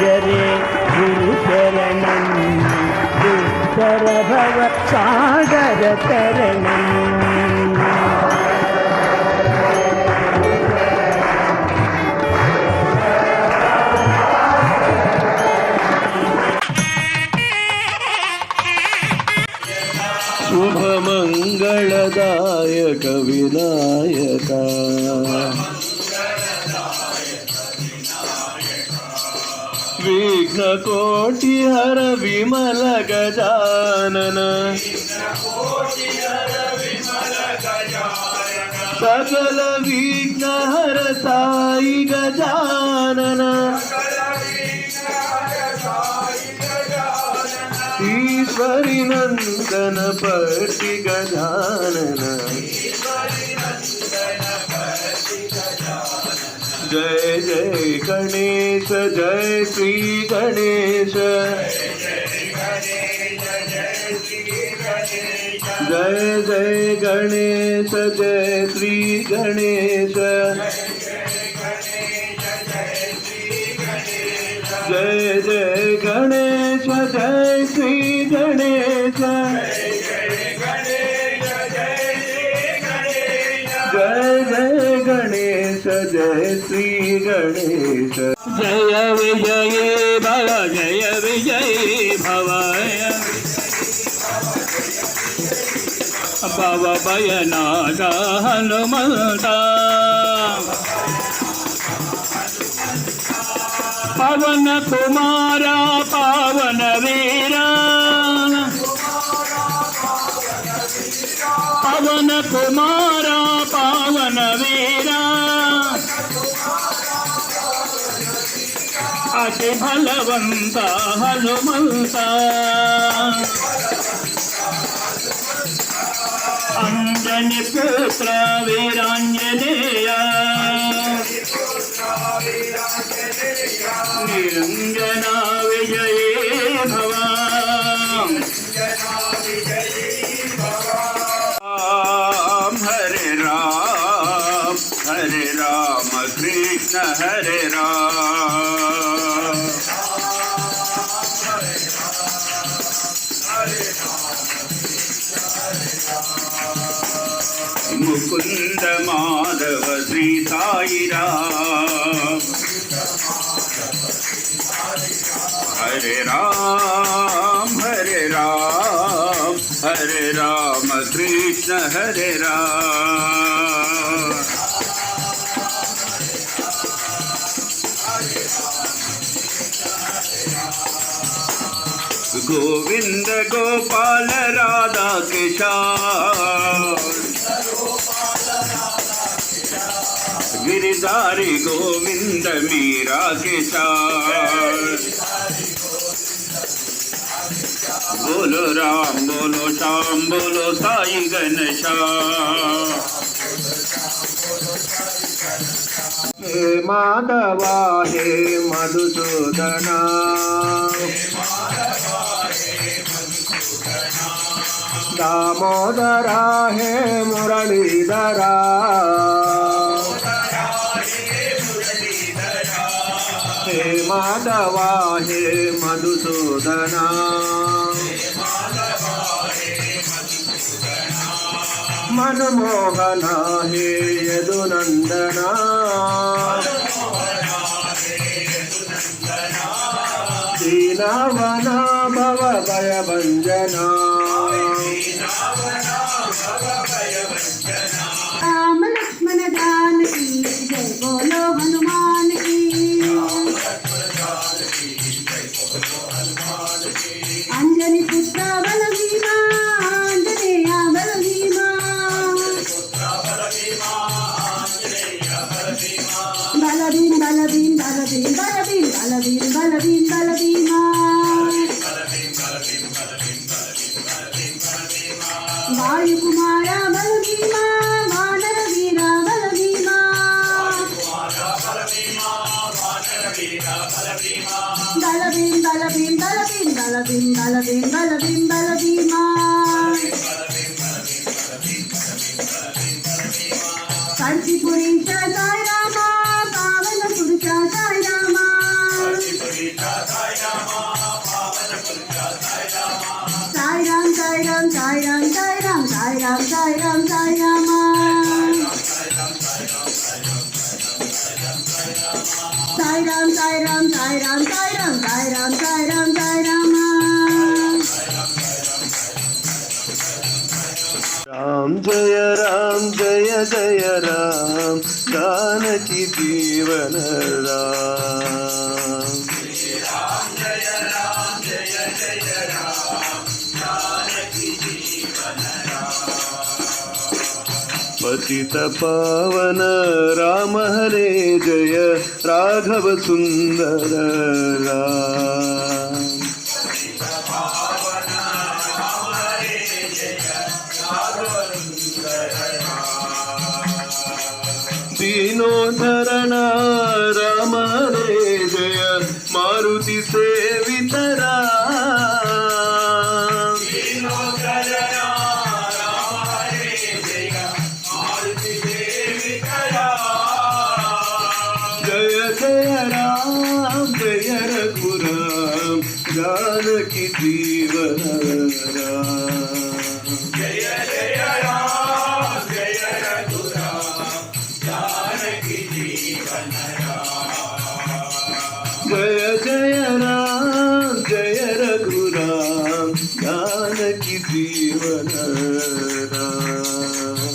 భజరే గురు శరణం దుస్తర विघ्नकोटि हर विमल गजानन सकल विघ्न हर साई गजानन ईश्वरी नंदन पति गजानन జయ గణేశ జయ శ్రీ గణేశ జయ జయ గణేశ జయ శ్రీ గణేశ జయ జయ గణేశ జయ శ్రీ శ్రీ గణేశ జయ విజయ భవ జయ విజయ భవ భవ భయనాద హనుమంత పవన కుమార పవన వీర పవన కుమార పవన వీర అతి బలవంత హనుమంత అంజని పుత్ర వీరాంజనేయ. నిరంజనా విజయే భవ. రామ హరే రామ హరే రామ కృష్ణ హరే రామ. ముకుంద మాధవ శ్రీ సాయి రామ హరే రామ హరే రామ హరే రామ కృష్ణ హరే గోవింద గోపాల రాధా గిరిధారి గోవింద మీరా బోలో రామ్ బోలో శ్యామ్ బోలో సాయి గణేశ. హే మాధవా హే మధుసూదనా. దామోదర హే మురళీధర. హే మాధవ హే మధుసూదన. మనమోహన హే యదునందనా. శ్రీరావణా భవ భయభంజనా రామ లక్ష్మణ దానకి జయ బోలో హనుమాన్కి అంజని పుత్ర బల భీమా అంజనేయ బల భీమా బల భీం బల భీం బల భీం బల భీం బల భీం బల భీం బల భీం దళబీం దళబీం దళబీం దళబీం దళబీం దళబీం దళబీమా కంచి పురించా సాయి రామా పావన పురుషా Sai Rama Sai Ram Sai Ram Sai Ram Sai Ram Sai Ram Sai Ram Sai Ram tayram tayram tayram tayram tayram tayram tayram Ram Jaya Ram Jaya Jaya Ram. Janaki Jeevan Ram. Ram Jaya Ram Jaya Jaya Ram. पतित पावन राम हरे जय राघव सुन्दर జయ జయ రామ జయ రఘురామ జానకి జీవన రామ్.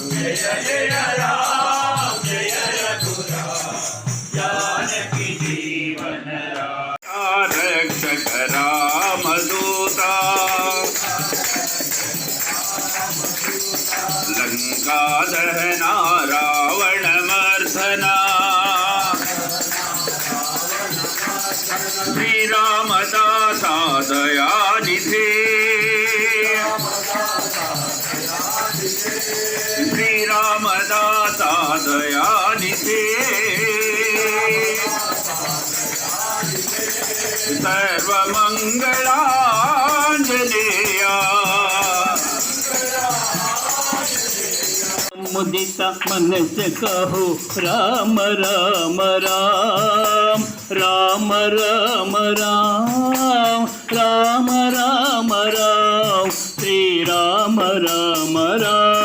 రక్షక రామదూత లంకా దహనా రావణ रामदा सा दया निधे श्री रामदा सा दया निधे सर्वमङ्गलाञ्जनेया। मुदित मन से कहो, राम राम राम राम राम राम राम राम राम, श्री राम राम राम।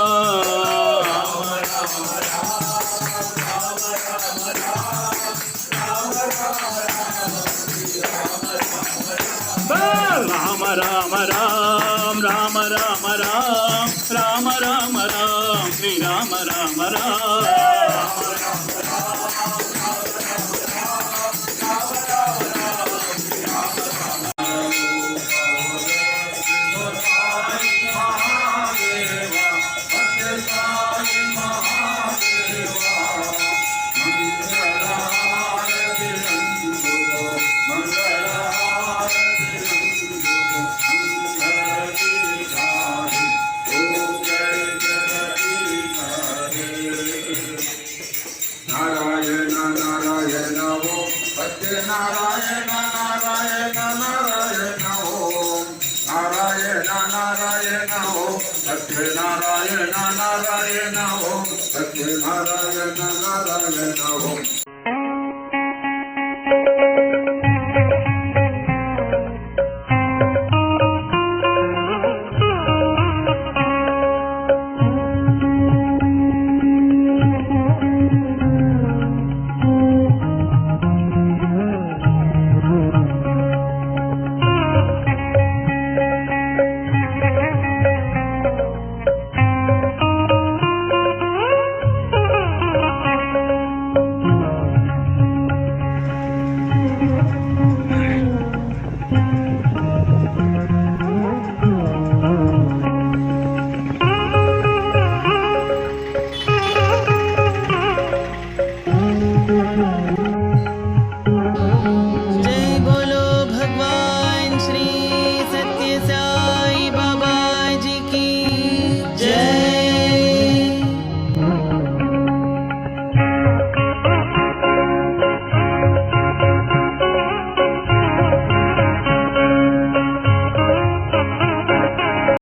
రామ రామ రామ రామ రామ नारायण ओम सत्य नारायण नारायण नारायण ओम नारायण नारायण ओम सत्यनारायण नारायण नारायण सत्यनारायण नारायण नारायण ओम